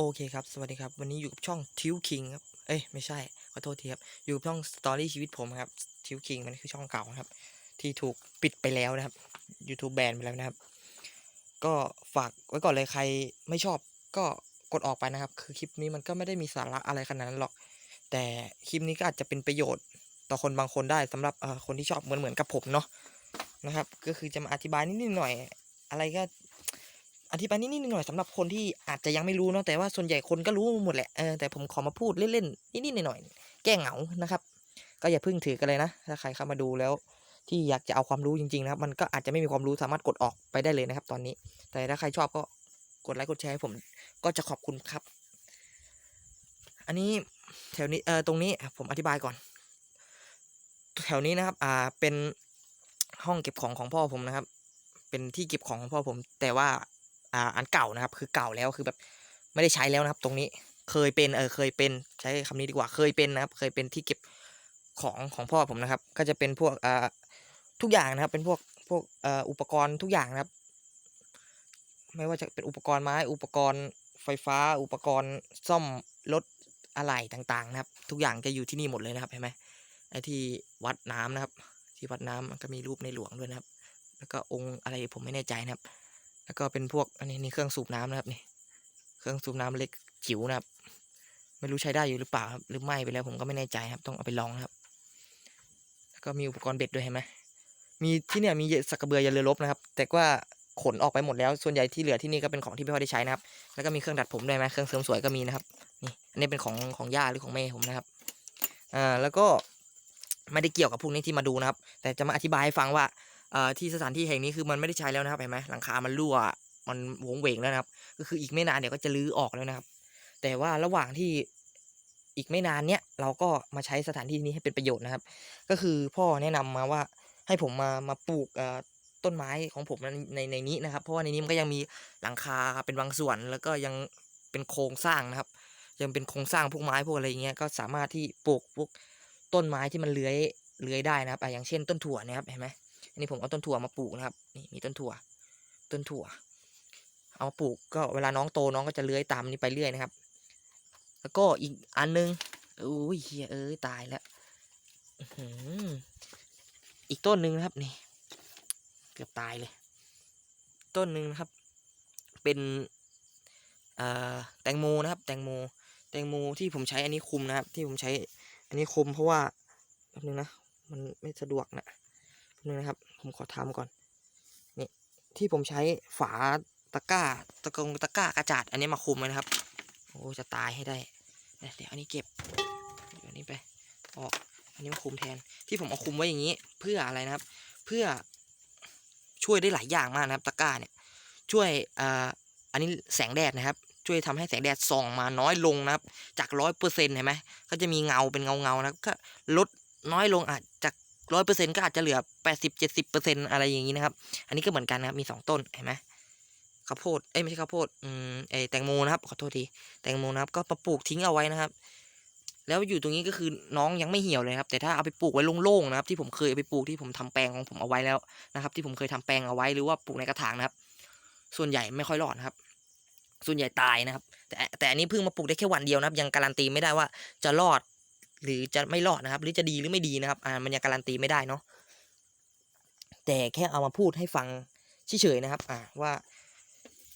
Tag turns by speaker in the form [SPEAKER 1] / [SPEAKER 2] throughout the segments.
[SPEAKER 1] โอเคครับ สวัสดีครับ วันนี้อยู่กับช่องทิวคิงครับ เอ้ย ไม่ใช่ ขอโทษทีครับ อยู่กับช่องสตอรี่ชีวิตผมครับทิวคิงมันคือช่องเก่าครับ ที่ถูกปิดไปแล้วนะครับ YouTube แบนไปแล้วนะครับ ก็ฝากไว้ก่อนเลยใครไม่ชอบก็กดออกไปนะครับ คือคลิปนี้มันก็ไม่ได้มีสาระอะไรขนาดนั้นหรอก แต่คลิปนี้ก็อาจจะเป็นประโยชน์ต่อคนบางคนได้สำหรับคนที่ชอบเหมือนเหมือนกับผมเนาะนะครับ ก็คือจะมาอธิบายนิดๆหน่อย อะไรก็ อธิบายนิดๆหน่อยสำหรับคนที่อาจจะยังไม่รู้เนาะแต่ว่าส่วนใหญ่คนก็รู้หมดแหละเออแต่ผมขอมาพูดเล่นๆนิดๆหน่อยๆแก้เหงานะครับ ก็อย่าเพิ่งถือกันเลยนะถ้าใครเข้ามาดูแล้ว ที่อยากจะเอาความรู้จริงๆนะครับ มันก็อาจจะไม่มีความรู้สามารถกดออกไปได้เลยนะครับ ตอนนี้ แต่ถ้าใครชอบก็กดไลค์กดแชร์ให้ผมก็จะขอบคุณครับ อันนี้แถวนี้เออตรงนี้ผมอธิบายก่อน แถวนี้นะครับ อ่าเป็นห้องเก็บของของพ่อผมนะครับ เป็นที่เก็บของของพ่อผม แต่ว่า อ่าอันเก่านะครับ คือเก่าแล้วคือแบบไม่ได้ใช้แล้วนะครับ ตรงนี้เคยเป็นเออเคยเป็นใช้คำนี้ดีกว่าเคยเป็นนะครับ เคยเป็นที่เก็บของของพ่อผมนะครับ ก็จะเป็นพวกอ่าทุกอย่างนะครับ เป็นพวกพวกอ่ออุปกรณ์ทุกอย่างนะครับ ไม่ว่าจะเป็นอุปกรณ์ไม้ อุปกรณ์ไฟฟ้า อุปกรณ์ซ่อมรถอะไหล่ต่างๆ นะครับ ทุกอย่างจะอยู่ที่นี่หมดเลยนะครับเห็นไหมไอ้ที่วัดน้ำนะครับ ที่วัดน้ำมันก็มีรูปในหลวงด้วยนะครับ แล้วก็องค์อะไรผมไม่แน่ใจนะครับ แล้วก็เป็นพวกอันนี้นี่เครื่องสูบน้ำนะครับนี่ เครื่องสูบน้ำเล็กจิ๋วนะครับ ไม่รู้ใช้ได้อยู่หรือเปล่าครับหรือไม่ไปแล้วผมก็ไม่แน่ใจครับ ต้องเอาไปลองนะครับ แล้วก็มีอุปกรณ์เบ็ดด้วยเห็นไหมมีที่เนี่ยมีสักกระเบือยันเรือรบนะครับ แต่ว่าขนออกไปหมดแล้วส่วนใหญ่ที่เหลือที่นี่ก็เป็นของที่ไม่ค่อยได้ใช้นะครับ แล้วก็มีเครื่องดัดผมด้วยไหมเครื่องเสริมสวยก็มีนะครับนี่อันนี้เป็นของของย่าหรือของแม่ผมนะครับอ่าแล้วก็ไม่ได้เกี่ยวกับพวกนี้ที่มาดูนะครับ แต่จะมาอธิบายให้ฟังว่า ที่สถานที่แห่งนี้คือมันไม่ได้ใช้แล้วนะครับเห็นไหมหลังคามันรั่วมันโหวงเหวงแล้วนะครับ ก็คืออีกไม่นานเดี๋ยวก็จะรื้อออกแล้วนะครับ แต่ว่าระหว่างที่อีกไม่นานเนี้ยเราก็มาใช้สถานที่นี้ให้เป็นประโยชน์นะครับ ก็คือพ่อแนะนำมาว่าให้ผมมามาปลูกอ่อต้นไม้ของผมในในในนี้นะครับ เพราะว่าในนี้มันก็ยังมีหลังคาเป็นบางส่วนแล้วก็ยังเป็นโครงสร้างนะครับ ยังเป็นโครงสร้างพวกไม้พวกอะไรอย่างเงี้ยก็สามารถที่ปลูกพวกต้นไม้ที่มันเลื้อยเลื้อยได้นะครับออย่างเช่นต้นถั่วเนะครับเห็นไหม อันนี้ผมเอาต้นถั่วมาปลูกนะครับนี่มีต้นถั่ว ต้นถั่ว เอามาปลูกก็เวลาน้องโตน้องก็จะเลื้อยตามนี้ไปเรื่อยนะครับ แล้วก็อีกอันนึงอุ้ยเฮียเอ้ยตายแล้วอืมอีกต้นหนึ่งนะครับนี่ เกือบตายเลย ต้นหนึ่งนะครับ เป็นอ่อแตงโมนะครับ แตงโม แตงโมที่ผมใช้อันนี้คุมนะครับ ที่ผมใช้ อันนี้คุมเพราะว่าแป๊บนึงนะมันไม่สะดวกนะ นึงนะครับ ผมขอทำก่อนนี่ที่ผมใช้ฝาตะกร้าตะกงตะกร้ากระจาดอันนี้มาคุมนะครับ โอ้จะตายให้ได้เดี๋ยวอันนี้เก็บเดี๋ยวอันนี้ไปออกอันนี้มาคุมแทนที่ผมเอาคุมไว้อย่างนี้ เพื่ออะไรนะครับ เพื่อช่วยได้หลายอย่างมากนะครับ ตะกร้าเนี่ยช่วยอ่าอันนี้แสงแดดนะครับ ช่วยทำให้แสงแดดส่องมาน้อยลงนะครับ จากร้อยเปอร์เซ็นต์เห็นไหมก็จะมีเงาเป็นเงาเงานะครับก็ลดน้อยลงอาจจาก ร้อยเปอร์เซ็นต์ก็อาจจะเหลือแปดสิบเจ็ดสิบเปอร์เซ็นต์อะไรอย่างนี้นะครับ อันนี้ก็เหมือนกันนะครับ มีสองต้น เห็นไหมข้าวโพด เอ้ยไม่ใช่ข้าวโพด อืมไอแตงโมนะครับ ขอโทษที แตงโมนะครับ ก็มาปลูกทิ้งเอาไว้นะครับ แล้วอยู่ตรงนี้ก็คือน้องยังไม่เหี่ยวเลยครับ แต่ถ้าเอาไปปลูกไว้โล่งๆนะครับ ที่ผมเคยเอาไปปลูกที่ผมทำแปลงของผมเอาไว้แล้วนะครับ ที่ผมเคยทำแปลงเอาไว้หรือว่าปลูกในกระถางนะครับ ส่วนใหญ่ไม่ค่อยรอดนะครับ ส่วนใหญ่ตายนะครับ แต่แต่อันนี้เพิ่งมาปลูกได้แค่วันเดียวนะครับ ยังการันตีไม่ได้ว่าจะรอด หรือจะไม่รอดนะครับ หรือจะดีหรือไม่ดีนะครับอ่ามันยังการันตีไม่ได้เนาะแต่แค่เอามาพูดให้ฟังเฉยๆนะครับอ่าว่า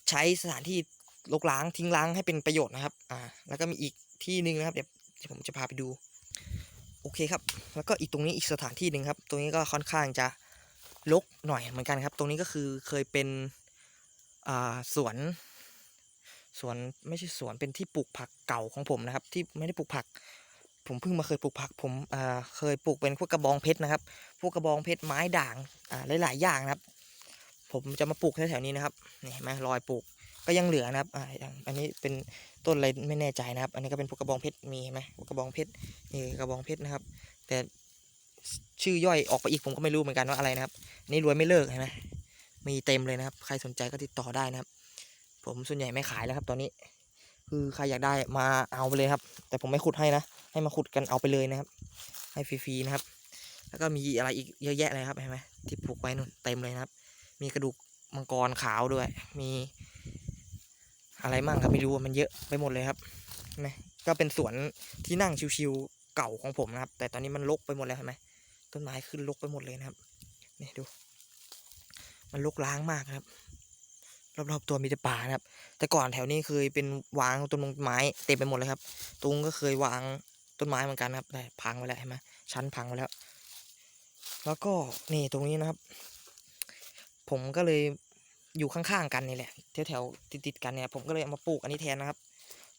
[SPEAKER 1] ใช้สถานที่ลกล้างทิ้งล้างให้เป็นประโยชน์นะครับอ่าแล้วก็มีอีกที่หนึ่งนะครับเดี๋ยวผมจะพาไปดูโอเคครับ แล้วก็อีกตรงนี้อีกสถานที่หนึ่งครับ ตรงนี้ก็ค่อนข้างจะลกหน่อยเหมือนกันครับ ตรงนี้ก็คือเคยเป็นอ่าสวนสวนไม่ใช่สวนเป็นที่ปลูกผักเก่าของผมนะครับ ที่ไม่ได้ปลูกผัก ผมเพิ่งมาเคยปลูกผักผมเคยปลูกเป็นพวกกระบองเพชรนะครับ พวกกระบองเพชรไม้ด่างอ่าหลายๆอย่างนะครับ ผมจะมาปลูกแถวๆนี้นะครับนี่เห็นไหมรอยปลูกก็ยังเหลือนะครับอ่าอันนี้เป็นต้นอะไรไม่แน่ใจนะครับ อันนี้ก็เป็นพวกกระบองเพชรมีเห็นไหมพวกกระบองเพชรนี่กระบองเพชรนะครับ แต่ชื่อย่อยออกไปอีกผมก็ไม่รู้เหมือนกันว่าอะไรนะครับนนี่รวยไม่เลิกเห็นไหมมีเต็มเลยนะครับ ใครสนใจก็ติดต่อได้นะครับ ผมส่วนใหญ่ไม่ขายแล้วครับ ตอนนี้ คือใครอยากได้มาเอาไปเลยครับ แต่ผมไม่ขุดให้นะ ให้มาขุดกันเอาไปเลยนะครับ ให้ฟรีๆนะครับ แล้วก็มีอะไรอีกเยอะแยะเลยครับเห็นไหมที่ปลูกไว้นู่นเต็มเลยนะครับ มีกระดูกมังกรขาวด้วย มี อะไรมั่งครับไม่รู้มันเยอะไปหมดเลยครับเห็นไหมก็เป็นสวนที่นั่งชิวๆเก่าของผมนะครับ แต่ตอนนี้มันรกไปหมดแล้วเห็นไหมต้นไม้ขึ้นรกไปหมดเลยนะครับ นี่ดู มันรกล้างมากครับ รอบๆตัวมีแต่ป่านะครับ แต่ก่อนแถวนี้เคยเป็นวางต้นไม้เต็มไปหมดเลยครับ ตุงก็เคยวางต้นไม้เหมือนกันครับแต่พังไปแล้วเห็นไหมชั้นพังไปแล้ว แล้วก็นี่ตรงนี้นะครับ ผมก็เลยอยู่ข้างๆกันนี่แหละแถวๆติดๆกันเนี่ยผมก็เลยเอามาปลูกอันนี้แทนนะครับ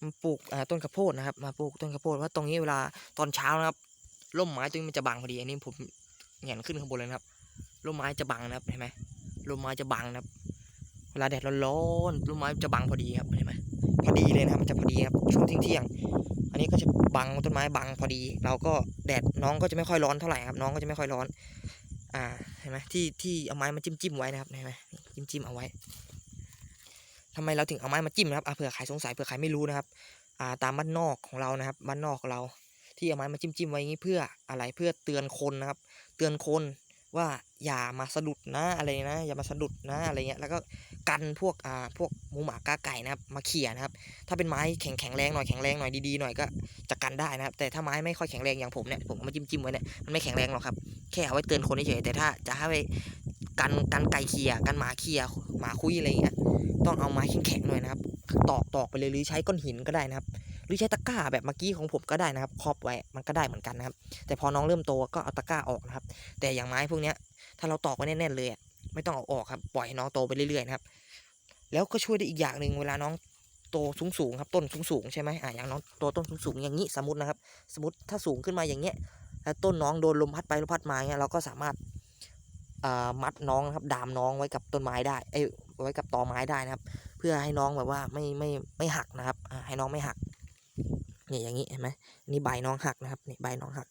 [SPEAKER 1] มาปลูกต้นข้าวโพดนะครับ มาปลูกต้นข้าวโพดเพราะตรงนี้เวลาตอนเช้านะครับร่มไม้ตรงนี้มันจะบังพอดีอันนี้ผมแหงนขึ้นข้างบนเลยนะครับร่มไม้จะบังนะครับเห็นไหมร่มไม้จะบังนะครับ เวลาแดดร้อนๆร่มไม้จะบังพอดีครับเห็นไหมพอดีเลยนะครับมันจะพอดีครับช่วงเที่ยงอันนี้ก็จะบังต้นไม้บังพอดี เราก็แดดน้องก็จะไม่ค่อยร้อนเท่าไหร่ครับ น้องก็จะไม่ค่อยร้อน อ่าเห็นไหมที่ที่เอาไม้มาจิ้มจิ้มๆไว้นะครับเห็นไหมจิ้มจิ้มเอาไว้ทำไมเราถึงเอาไม้มาจิ้มนะครับเผื่อใครสงสัยเผื่อใครไม่รู้นะครับ อ่าตามบ้านนอกของเรานะครับบ้านนอกของเรา ที่เอาไม้มาจิ้มจิ้มไว้อย่างนี้เพื่ออะไรเพื่อเตือนคนนะครับ เตือนคน ว่าอย่ามาสะดุดนะอะไรนะ อย่ามาสะดุดนะอะไรเงี้ยแล้วก็กันพวกอ่าพวกหมูหมากาไก่นะครับมาเขี่ยนะครับ ถ้าเป็นไม้แข็งแข็งแรงหน่อยแข็งแรงหน่อยดีๆหน่อยก็จะกันได้นะครับ แต่ถ้าไม้ไม่ค่อยแข็งแรงอย่างผมเนี่ยผมเอามาจิ้มจิ้มไว้เนี่ยมันไม่แข็งแรงหรอกครับแค่เอาไว้เตือนคนเฉยแต่ถ้าจะให้กันกันไก่เขี่ยกันหมาเขี่ยหมาคุยอะไรเงี้ยต้องเอาไม้แข็งๆหน่อยนะครับตอกตอกไปเลยหรือใช้ก้อนหินก็ได้นะครับ หรือใช้ตะกร้าแบบเมื่อกี้ของผมก็ได้นะครับครอบไว้มันก็ได้เหมือนกันนะครับ แต่พอน้องเริ่มโตก็เอาตะกร้าออกนะครับ แต่อย่างไม้พวกเนี้ย ถ้าเราตอกไว้แน่นๆเลยไม่ต้องเอาออกครับปล่อยให้น้องโตไปเรื่อยๆนะครับ แล้วก็ช่วยได้อีกอย่างหนึ่งเวลาน้องโตสูงๆครับต้นสูงๆใช่ไหมอ่าอย่างน้องโตต้นสูงๆอย่างนี้สมมตินะครับ สมมติถ้าสูงขึ้นมาอย่างเงี้ยแล้วต้นน้องโดนลมพัดไปลมพัดมาเงี้ยเราก็สามารถมัดน้องนะครับดามน้องไว้กับต้นไม้ได้เอ้ไว้กับตอไม้ได้นะครับ เพื่อให้น้องแบบว่าไม่ไม่ไม่หักนะครับให้น้องไม่หัก นี่อย่างนี้เห็นไหมนี่ใบน้องหักนะครับนี่ใบน้องหัก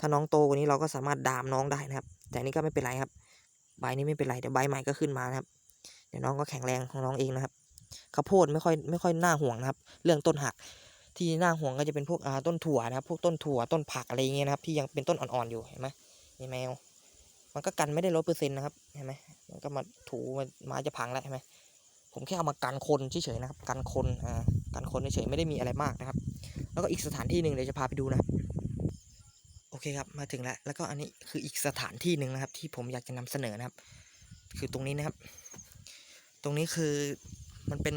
[SPEAKER 1] ถ้าน้องโตกว่านี้เราก็สามารถดามน้องได้นะครับ แต่นนี้ก็ไม่เป็นไรครับ ใบนี้ไม่เป็นไรเดี๋ยวใบใหม่ก็ขึ้นมานะครับ เดี๋ยวน้องก็แข็งแรงของน้องเองนะครับข้าวโพดไม่ค่อยไม่ค่อยน่าห่วงนะครับ เรื่องต้นหัก ที่น่าห่วงก็จะเป็นพวกอ่าต้นถั่วนะครับ พวกต้นถั่วต้นผักอะไรอย่างเงี้ยนะครับ ที่ยังเป็นต้นอ่อนๆอยู่เห็นไหมนี่แมว มันก็กันไม่ได้ร้อยเปอร์เซ็นต์นะครับเห็นไหมมันก็มาถูมันม้จะพังแล้วเห็นไหมผมแค่เอามากันคนเฉยๆนะครับ กันคนอ่ากันคนเฉยๆไม่ได้มีอะไรมากนะครับ แล้วก็อีกสถานที่หนึ่งเดี๋ยวจะพาไปดูนะโอเคครับมาถึงแล้วแล้วก็อันนี้คืออีกสถานที่หนึ่งนะครับ ที่ผมอยากจะนำเสนอนะครับ คือตรงนี้นะครับ ตรงนี้คือมันเป็น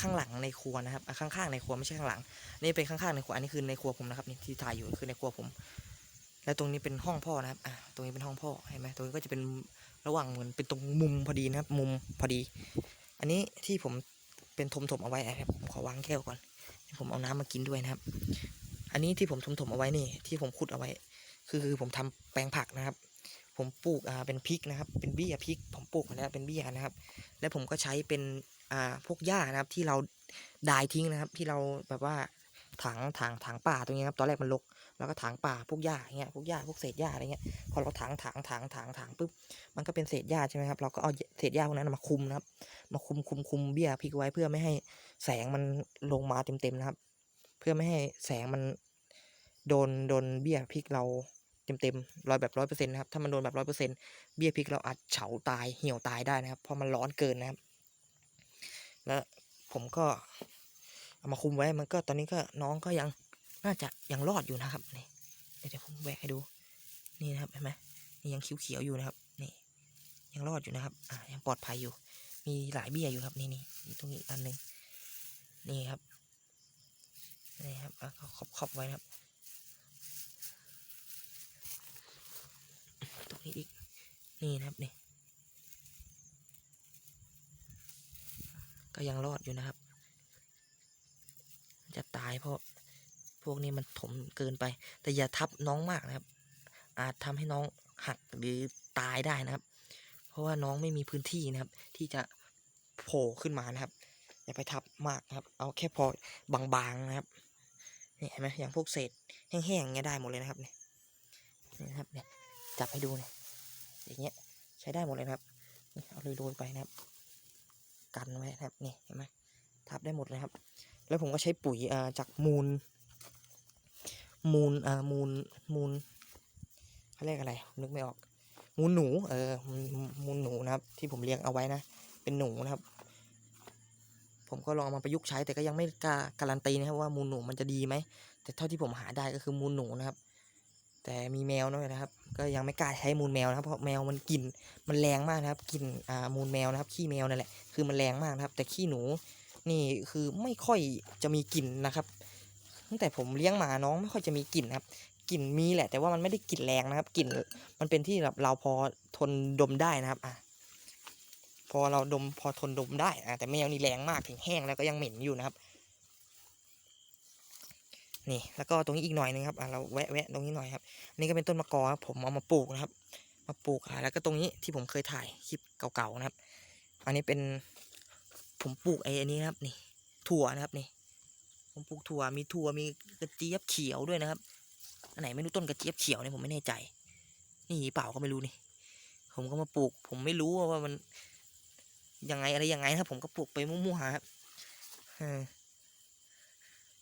[SPEAKER 1] ข้างหลังในครัวนะครับข้างๆในครัวไม่ใช่ข้างหลัง นี่เป็นข้างๆในครัวอันนี้คือในครัวผมนะครับนี่ที่ถ่ายอยู่คือในครัวผม และตรงนี้เป็นห้องพ่อนะครับอะตรงนี้เป็นห้องพ่อเห็นไหมตรงนี้ก็จะเป็นระหว่างเหมือนเป็นตรงมุมพอดีนะครับ มุมพอดี อันนี้ที่ผมเป็นถมๆเอาไว้นะครับผมขอวางแก้วก่อน ผมเอาน้ำมากินด้วยนะครับ อันนี้ที่ผมถมๆเอาไว้นี่ ที่ผมขุดเอาไว้ คือคือผมทำแปลงผักนะครับ ผมปลูกอ่าเป็นพริกนะครับ เป็นเบี้ยพริก ผมปลูกมาแล้วเป็นเบี้ยนะครับ แล้วผมก็ใช้เป็นอ่าพวกหญ้านะครับ ที่เราดายทิ้งนะครับ ที่เราแบบว่าถังถังถังป่าตรงนี้ครับตอนแรกมันรกแล้วก็ถังป่าพวกหญ้าอย่างเงี้ยพวกหญ้าพวกเศษหญ้าอะไรเงี้ยพอเราถังถังถังถังถังปุ๊บมันก็เป็นเศษหญ้าใช่ไหมครับเราก็เอา เศษหญ้าพวกนั้นมาคุมนะครับ มาคุมคุมคุมเบี้ยพริกไว้เพื่อไม่ให้แสงมันลงมาเต็มๆนะครับ เพื่อไม่ให้แสงมันโดนโดนเบี้ยพริกเราเต็มเต็มร้อยแบบร้อยเปอร์เซ็นต์นะครับ ถ้ามันโดนแบบร้อยเปอร์เซ็นต์เบี้ยพริกเราอาจเฉาตายเหี่ยวตายได้นะครับ เพราะมันร้อนเกินนะครับ แล้วผมก็เอามาคุมไว้ มันก็ตอนนี้ก็น้องก็ยังน่าจะยังรอดอยู่นะครับ นี่ เดี๋ยวผมแหวกให้ดู นี่นะครับเห็นไหมนี่ยังเขียวๆอยู่นะครับ ยังรอดอยู่นะครับอ่ายังปลอดภัยอยู่ มีหลายเบี้ยอยู่ครับนี่นี่ตรงนี้อันหนึ่งนี่ครับนี่ครับอะก็ครอบไว้นะครับตรงนี้อีกนี่นะครับนี่ก็ยังรอดอยู่นะครับ จะตายเพราะพวกนี้มันถมเกินไป แต่อย่าทับน้องมากนะครับ อาจทำให้น้องหักหรือตายได้นะครับ เพราะว่าน้องไม่มีพื้นที่นะครับ ที่จะโผล่ขึ้นมานะครับ อย่าไปทับมากนะครับ เอาแค่พอบางๆนะครับนี่เห็นไหมอย่างพวกเศษแห้งๆเงี้ยได้หมดเลยนะครับเนี่ยนะครับเนี่ยจับให้ดูเนี่ยอย่างเงี้ยใช้ได้หมดเลยนะครับเอาเลยโรยๆไปนะครับ กันไว้นะครับนี่เห็นไหมทับได้หมดเลยครับ แล้วผมก็ใช้ปุ๋ยอ่าจากมูล มูลอ่ามูลมูลเขาเรียกอะไรนึกไม่ออก มูลหนู เออมูลหนูนะครับ ที่ผมเลี้ยงเอาไว้นะ เป็นหนูนะครับ ผมก็ลองเอามาประยุกต์ใช้แต่ก็ยังไม่กล้าการันตีนะครับว่ามูลหนูมันจะดีไหม แต่เท่าที่ผมหาได้ก็คือมูลหนูนะครับ แต่มีแมวด้วยนะครับ ก็ยังไม่กล้าใช้มูลแมวนะครับ เพราะแมวมันกลิ่นมันแรงมากนะครับกลิ่นอ่ามูลแมวนะครับ ขี้แมวนั่นแหละ คือมันแรงมากนะครับ แต่ขี้หนูนี่คือไม่ค่อยจะมีกลิ่นนะครับ ตั้งแต่ผมเลี้ยงมาน้องไม่ค่อยจะมีกลิ่นนะครับ กลิ่นมีแหละ แต่ว่ามันไม่ได้กลิ่นแรงนะครับกลิ่นมันเป็นที่แบบเราพอทนดมได้นะครับอะพอเราดมพอทนดมได้อะแต่แมวนี่แรงมากถึงแห้งแล้วก็ยังเหม็นอยู่นะครับ นี่แล้วก็ตรงนี้อีกหน่อยนึงครับอะเราแวะแวะตรงนี้หน่อยครับอันนี่ก็เป็นต้นมะกอครับผมเอามาปลูกนะครับ มาปลูกอะแล้วก็ตรงนี้ที่ผมเคยถ่ายคลิปเก่าๆนะครับ อันนี้เป็นผมปลูกไอ้อันนี้นะครับนี่ถั่วนะครับนี่ผมปลูกถั่วมีถั่วมีกระเจี๊ยบเขียวด้วยนะครับ อันไหนไม่รู้ต้นกระเจี๊ยบเขียวเนี่ยผมไม่แน่ใจ นี่เปล่าก็ไม่รู้นี่ ผมก็มาปลูก ผมไม่รู้ว่ามันยังไงอะไรยังไงนะครับผมก็ปลูกไปมั่วๆครับ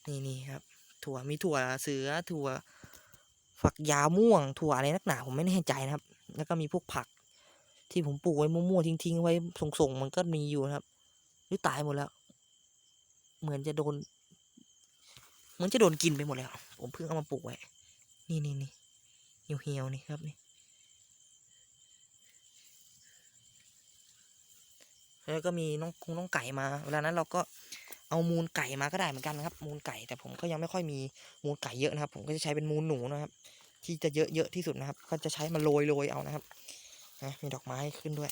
[SPEAKER 1] นี่นี่ครับ ถั่วมีถั่วเสือถั่วฝักยาวม่วง ถั่วอะไรนักหนาผมไม่แน่ใจนะครับ แล้วก็มีพวกผัก ที่ผมปลูกไว้มั่วๆทิ้งๆไว้ส่งๆมันก็มีอยู่นะครับหรือตายหมดแล้ว เหมือนจะโดน เหมือนจะโดนกินไปหมดแล้ว ผมเพิ่งเอามาปลูกไว้ นี่นี่นี่เหี่ยวๆนี่ครับนี่แล้วก็มีน้องคงน้องไก่มา เวลานั้นเราก็เอามูลไก่มาก็ได้เหมือนกันนะครับ มูลไก่แต่ผมก็ยังไม่ค่อยมีมูลไก่เยอะนะครับ ผมก็จะใช้เป็นมูลหนูนะครับ ที่จะเยอะเยอะที่สุดนะครับ ก็จะใช้มาโรยโรยเอานะครับนะมีดอกไม้ขึ้นด้วย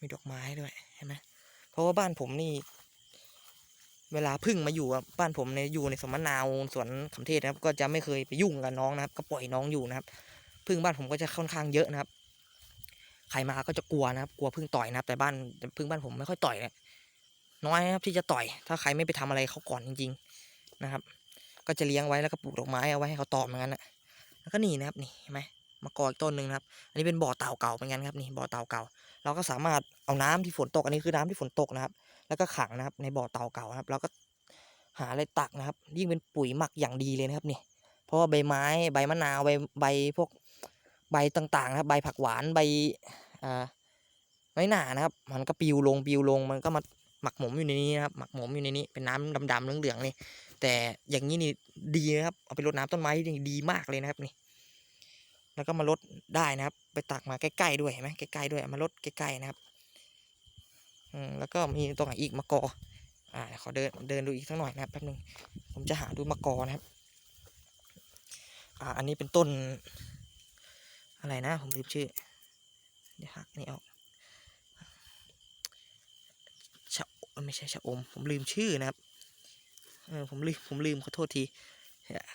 [SPEAKER 1] มีดอกไม้ด้วยเห็นไหมเพราะว่าบ้านผมนี่ เวลาพึ่งมาอยู่บ้านผมเนี่ยอยู่ในสมนาวสวนขำเทศนะครับ ก็จะไม่เคยไปยุ่งกับน้องนะครับ ก็ปล่อยน้องอยู่นะครับ พึ่งบ้านผมก็จะค่อนข้างเยอะนะครับ ใครมาก็จะกลัวนะครับ กลัวพึ่งต่อยนะครับ แต่บ้านพึ่งบ้านผมไม่ค่อยต่อยเลยน้อยนะครับที่จะต่อย ถ้าใครไม่ไปทำอะไรเขาก่อนจริง ๆนะครับ ก็จะเลี้ยงไว้แล้วก็ปลูกดอกไม้เอาไว้ให้เขาตอมเหมือนกันนะแล้วก็นี่นะครับนี่เห็นไหมมะกอกอีกต้นหนึ่งครับ อันนี้เป็นบ่อเต่าเก่าเหมือนกันครับนี่บ่อเต่าเก่า เราก็สามารถเอาน้ำที่ฝนตก อันนี้คือน้ำที่ฝนตกนะครับ แล้วก็ขังนะครับ ในบ่อเต่าเก่านะครับ เราก็หาอะไรตักนะครับ ยิ่งเป็นปุ๋ยหมักอย่างดีเลยนะครับนี่เพราะว่าใบไม้ใบมะนาวใบใบพวกใบต่างๆนะครับ ใบผักหวานใบอ่าน้อยหนานะครับ มันก็ปิวลงปิวลงมันก็มาหมักหมมอยู่ในนี้นะครับ หมักหมมอยู่ในนี้เป็นน้ำดำๆเหลืองๆนี่แต่อย่างนี้นี่ดีนะครับเอาไปรดน้ำต้นไม้นี่ดีมากเลยนะครับนี่ แล้วก็มาลดได้นะครับ ไปตักมาใกล้ๆด้วยเห็นไหมใกล้ๆด้วยมาลดใกล้ๆนะครับ แล้วก็มีตรงไหนอีกมะกออ่าขอเดินเดินดูอีกสักหน่อยนะครับแป๊บนึงผมจะหาดูมะกอนะครับอ่าอันนี้เป็นต้น อะไรนะ ผมลืมชื่อเดี๋ยวหักนี่ออกชะอ้ยไม่ใช่ชะอม ผมลืมชื่อนะครับเออผมลืมผมลืมขอโทษที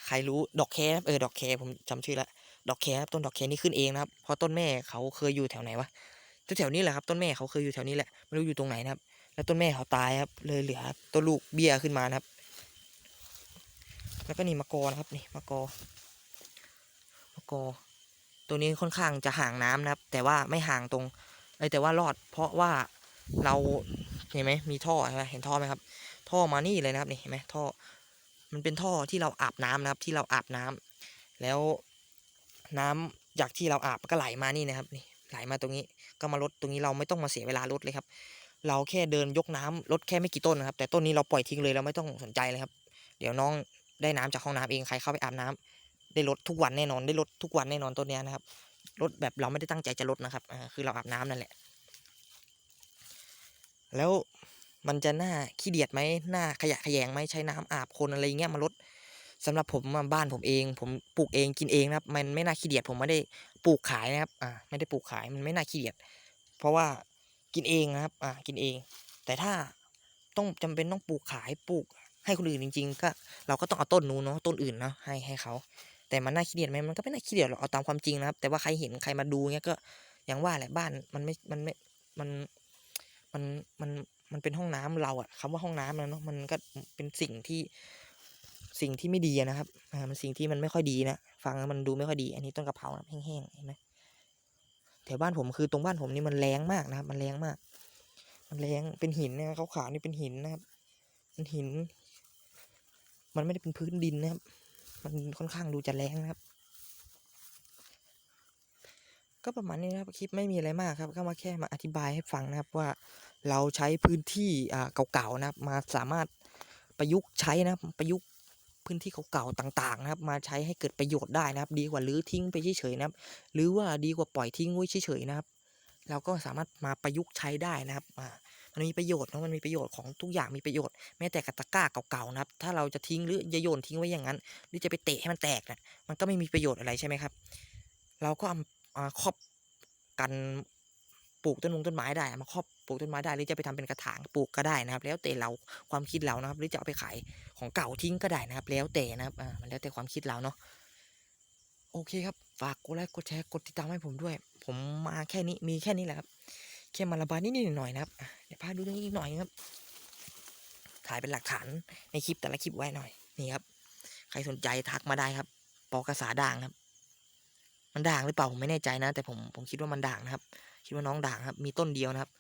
[SPEAKER 1] ใครรู้ดอกแคร์เออดอกแคร์ผมจำชื่อละดอกแคร์ต้นดอกแคร์นี่ขึ้นเองนะครับเพราะต้นแม่เขาเคยอยู่แถวไหนวะ แถวๆนี้แหละครับต้นแม่เขาเคยอยู่แถวนี้แหละไม่รู้อยู่ตรงไหนนะครับ แล้วต้นแม่เขาตายครับเลยเหลือต้นลูกเบี้ยขึ้นมานะครับ แล้วก็นี่มะกอนะครับนี่มะกอมะกอ ตัวนี้ค่อนข้างจะห่างน้ำนะครับ แต่ว่าไม่ห่างตรงเอ้ยแต่ว่ารอด เพราะว่าเราเห็นไหมมีท่อใช่ไหมเห็นท่อไหมครับ ท่อมานี่เลยนะครับนี่เห็นไหมท่อ มันเป็นท่อที่เราอาบน้ำนะครับ ที่เราอาบน้ำแล้วน้ำจากที่เราอาบก็ไหลมานี่นะครับนี่ ไหลมาตรงนี้ก็มาลดตรงนี้เราไม่ต้องมาเสียเวลาลดเลยครับ เราแค่เดินยกน้ำลดแค่ไม่กี่ต้นนะครับ แต่ต้นนี้เราปล่อยทิ้งเลยเราไม่ต้องสนใจเลยครับ เดี๋ยวน้องได้น้ำจากห้องน้ำเองใครเข้าไปอาบน้ำได้ลดทุกวันแน่นอนได้ลดทุกวันแน่นอนต้นนี้นะครับลดแบบเราไม่ได้ตั้งใจจะลดนะครับคือเราอาบน้ำนั่นแหละ แล้วมันจะหน่าขี้เดียดไหมหน้าขยะแขยงไหมใช้น้ำอาบคนอะไรเงี้ยมาลด สำหรับผมบ้านผมเอง ผมปลูกเองกินเองนะครับ มันไม่น่าขี้เดียดผมไม่ได้ปลูกขายนะครับอ่าไม่ได้ปลูกขายมันไม่น่าขี้เดียด เพราะว่ากินเองนะครับอ่ากินเอง แต่ถ้าต้องจำเป็นต้องปลูกขายปลูกให้คนอื่นจริง ๆ ก็เราก็ต้องเอาต้นนู้นเนาะต้นอื่นเนาะให้ให้เขา แต่มันน่าขี้เดียดไหมมันก็ไม่น่าขี้เดียดหรอกเอาตามความจริงนะครับ แต่ว่าใครเห็นใครมาดูเงี้ยก็อย่างว่าแหละบ้านมันไม่มันไม่มันมันมันมันเป็นห้องน้ำเราอะคำว่าห้องน้ำนะเนาะมันก็เป็นสิ่งที่ สิ่งที่ไม่ดีนะครับอ่ามันสิ่งที่มันไม่ค่อยดีนะฟังแล้วมันดูไม่ค่อยดี อันนี้ต้นกะเพรานะแห้งๆเห็นไหมแถวบ้านผมคือตรงบ้านผมนี่มันแรงมากนะครับ มันแรงมาก มันแรงเป็นหินนะขาวๆนี่เป็นหินนะครับเป็นหิน มันไม่ได้เป็นพื้นดินนะครับ มันค่อนข้างดูจะแรงนะครับ ก็ประมาณนี้นะครับคลิปไม่มีอะไรมากครับก็มาแค่มาอธิบายให้ฟังนะครับว่าเราใช้พื้นที่เก่าๆนะครับ มาสามารถประยุกต์ใช้นะครับประยุกต์ พื้นที่เก่าๆต่างๆนะครับมาใช้ให้เกิดประโยชน์ได้นะครับ ดีกว่ารื้อทิ้งไปเฉยๆนะครับ หรือว่าดีกว่าปล่อยทิ้งไว้เฉยๆนะครับ เราก็สามารถมาประยุกต์ใช้ได้นะครับอ่ามันมีประโยชน์นะมันมีประโยชน์ของทุกอย่างมีประโยชน์แม้แต่กระตะกร้าเก่าๆนะครับ ถ้าเราจะทิ้งหรือจะโยนทิ้งไว้อย่างนั้น หรือจะไปเตะให้มันแตกนะมันก็ไม่มีประโยชน์อะไรใช่ไหมครับ เราก็เอามาครอบกันปลูกต้นมงต้นไม้ได้มาครอบปลูกต้นไม้ได้หรือจะไปทำเป็นกระถางปลูกก็ได้นะครับ แล้วแต่เราความคิดเรานะครับ หรือจะเอาไปขาย ของเก่าทิ้งก็ได้นะครับ แล้วแต่นะครับอ่ามันแล้วแต่ความคิดเราเนาะโอเคครับ ฝากกดไลค์กดแชร์กดติดตามให้ผมด้วย ผมมาแค่นี้มีแค่นี้แหละครับแค่มาระบายนิดหน่อยนะครับเดี๋ยวพาดูตรงนี้อีกหน่อยนะครับ ถ่ายเป็นหลักฐานในคลิปแต่ละคลิปไว้หน่อยนี่ครับ ใครสนใจทักมาได้ครับ ปอกระสาด่างครับ มันด่างหรือเปล่าผมไม่แน่ใจนะ แต่ผมผมคิดว่ามันด่างนะครับ คิดว่าน้องด่างครับ มีต้นเดียวนะครับ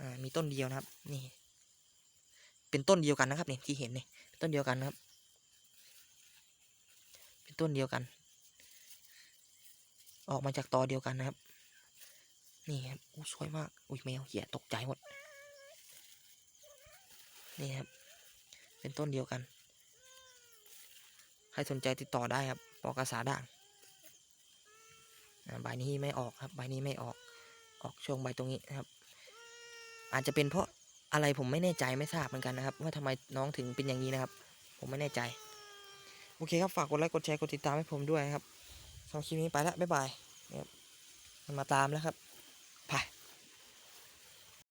[SPEAKER 1] อ่ามีต้นเดียวนะครับ นี่ เป็นต้นเดียวกันนะครับนี่ที่เห็นนี่เป็น ต้นเดียวกันครับ เป็นต้นเดียวกัน ออกมาจากตอเดียวกันนะครับ นี่ครับอู้สวยมาก อุ้ยแมวเหี้ยตกใจหมด นี่ครับ เป็นต้นเดียวกัน ใครสนใจติดต่อได้ครับปอกระสาด่างใบนี้ไม่ออกครับ ใบนี้ไม่ออก ออกช่วงใบตรงนี้นะครับ อาจจะเป็นเพราะ อะไรผมไม่แน่ใจไม่ทราบเหมือนกันนะครับ ว่าทำไมน้องถึงเป็นอย่างนี้นะครับ ผมไม่แน่ใจ โอเคครับฝากกดไลค์กดแชร์กดติดตามให้ผมด้วยครับสำหรับคลิปนี้ไปแล้วบ๊ายบายนะครับมันมาตามแล้วครับ